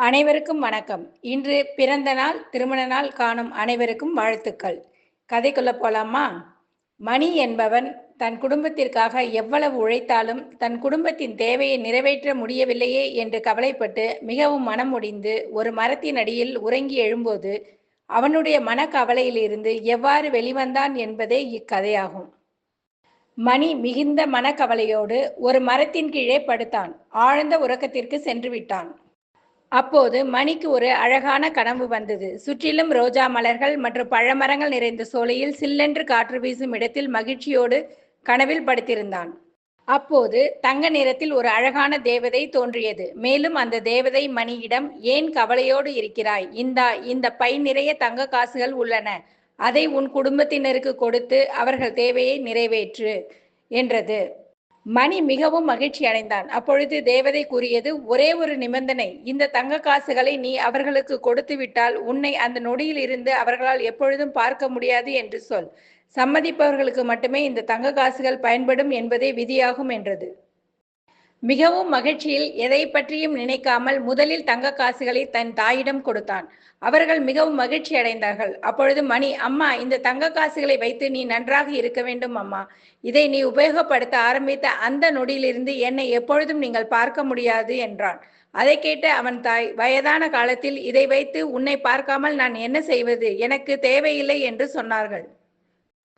அனைவருக்கும் வணக்கம். இன்று பிறந்த நாள் திருமண நாள் காணும் அனைவருக்கும் வாழ்த்துக்கள். கதைக்குள்ள போலாமா? மணி என்பவன் தன் குடும்பத்திற்காக எவ்வளவு உழைத்தாலும் தன் குடும்பத்தின் தேவையை நிறைவேற்ற முடியவில்லையே என்று கவலைப்பட்டு மிகவும் மனம் முடிந்து ஒரு மரத்தின் அடியில் உறங்கி எழும்போது அவனுடைய மனக்கவலையிலிருந்து எவ்வாறு வெளிவந்தான் என்பதே இக்கதையாகும். மணி மிகுந்த மனக்கவலையோடு ஒரு மரத்தின் கீழே படுத்தான். ஆழ்ந்த உறக்கத்திற்கு சென்று விட்டான். அப்போது மணிக்கு ஒரு அழகான கனவு வந்தது. சுற்றிலும் ரோஜா மலர்கள் மற்றும் பழமரங்கள் நிறைந்த சோலையில் சில்லென்று காற்று வீசும் இடத்தில் மகிழ்ச்சியோடு கனவில் படுத்திருந்தான். அப்போது தங்க நிறத்தில் ஒரு அழகான தேவதை தோன்றியது. மேலும் அந்த தேவதை மணியிடம் ஏன் கவலையோடு இருக்கிறாய்? இந்தா இந்த பை நிறைய தங்க காசுகள் உள்ளன. அதை உன் குடும்பத்தினருக்கு கொடுத்து அவர்கள் தேவையை நிறைவேற்று என்றது. மணி மிகவும் மகிழ்ச்சி அடைந்தான். அப்பொழுது தேவதை கூறியது ஒரே ஒரு நிபந்தனை. இந்த தங்க காசுகளை நீ அவர்களுக்கு கொடுத்து விட்டால் உன்னை அந்த நொடியில் இருந்து அவர்களால் எப்பொழுதும் பார்க்க முடியாது என்று சொல். சம்மதிப்பவர்களுக்கு மட்டுமே இந்த தங்க காசுகள் பயன்படும் என்பதே விதியாகும் என்றது. மிகவும் மகிழ்ச்சியில் எதை பற்றியும் நினைக்காமல் முதலில் தங்க காசுகளை தன் தாயிடம் கொடுத்தான். அவர்கள் மிகவும் மகிழ்ச்சி அடைந்தார்கள். அப்பொழுது மணி அம்மா இந்த தங்க காசுகளை வைத்து நீ நன்றாக இருக்க வேண்டும் அம்மா. இதை நீ உபயோகப்படுத்த ஆரம்பித்த அந்த நொடியிலிருந்து என்னை எப்பொழுதும் நீங்கள் பார்க்க முடியாது என்றான். அதை கேட்ட அவன் தாய் வயதான காலத்தில் இதை வைத்து உன்னை பார்க்காமல் நான் என்ன செய்வது? எனக்கு தேவையில்லை என்று சொன்னார்கள்.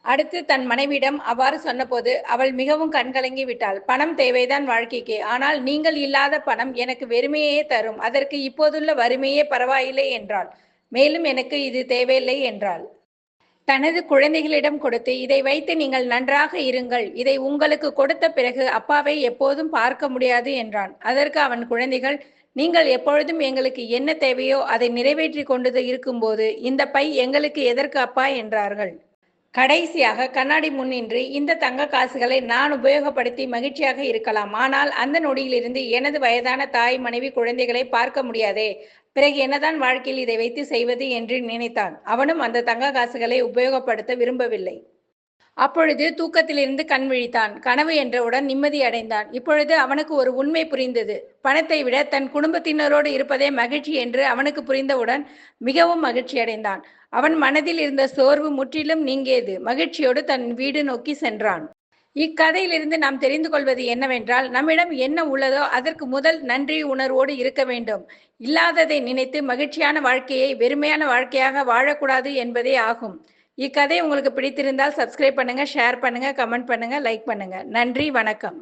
அடுத்து தன் மனைவியிடம் அவ்வாறு சொன்னபோது அவள் மிகவும் கண்கலங்கி விட்டாள். பணம் தேவைதான் வாழ்க்கைக்கு. ஆனால் நீங்கள் இல்லாத பணம் எனக்கு வெறுமையே தரும். அதற்கு இப்போதுள்ள வறுமையே பரவாயில்லை என்றாள். மேலும் எனக்கு இது தேவையில்லை என்றாள். தனது குழந்தைகளிடம் கொடுத்து இதை வைத்து நீங்கள் நன்றாக இருங்கள். இதை உங்களுக்கு கொடுத்த பிறகு அப்பாவை எப்போதும் பார்க்க முடியாது என்றான். அதற்கு அவன் குழந்தைகள் நீங்கள் எப்பொழுதும் எங்களுக்கு என்ன தேவையோ அதை நிறைவேற்றி கொண்டு இருக்கும்போது இந்த பை எங்களுக்கு எதற்கு அப்பா? என்றார்கள். கடைசியாக கண்ணாடி முன்னின்று இந்த தங்க காசுகளை நான் உபயோகப்படுத்தி மகிழ்ச்சியாக இருக்கலாம். ஆனால் அந்த நொடியிலிருந்து எனது வயதான தாய் மனைவி குழந்தைகளை பார்க்க முடியாதே. பிறகு என்னதான் வாழ்க்கையில் இதை வைத்து செய்வது என்று நினைத்தான். அவனும் அந்த தங்க காசுகளை உபயோகப்படுத்த விரும்பவில்லை. அப்பொழுது தூக்கத்திலிருந்து கண் விழித்தான். கனவு என்றவுடன் நிம்மதி அடைந்தான். இப்பொழுது அவனுக்கு ஒரு உண்மை புரிந்தது. பணத்தை விட தன் குடும்பத்தினரோடு இருப்பதே மகிழ்ச்சி என்று அவனுக்கு புரிந்தவுடன் மிகவும் மகிழ்ச்சி அடைந்தான். அவன் மனதில் இருந்த சோர்வு முற்றிலும் நீங்கியது. மகிழ்ச்சியோடு தன் வீடு நோக்கி சென்றான். இக்கதையிலிருந்து நாம் தெரிந்து கொள்வது என்னவென்றால் நம்மிடம் என்ன உள்ளதோ அதற்கு முதல் நன்றி உணர்வோடு இருக்க வேண்டும். இல்லாததை நினைத்து மகிழ்ச்சியான வாழ்க்கையை வெறுமையான வாழ்க்கையாக வாழக்கூடாது என்பதே ஆகும். இக்கதை உங்களுக்கு பிடித்திருந்தால் சப்ஸ்கிரைப் பண்ணுங்க ஷேர் பண்ணுங்க கமெண்ட் பண்ணுங்க லைக் பண்ணுங்க. நன்றி வணக்கம்.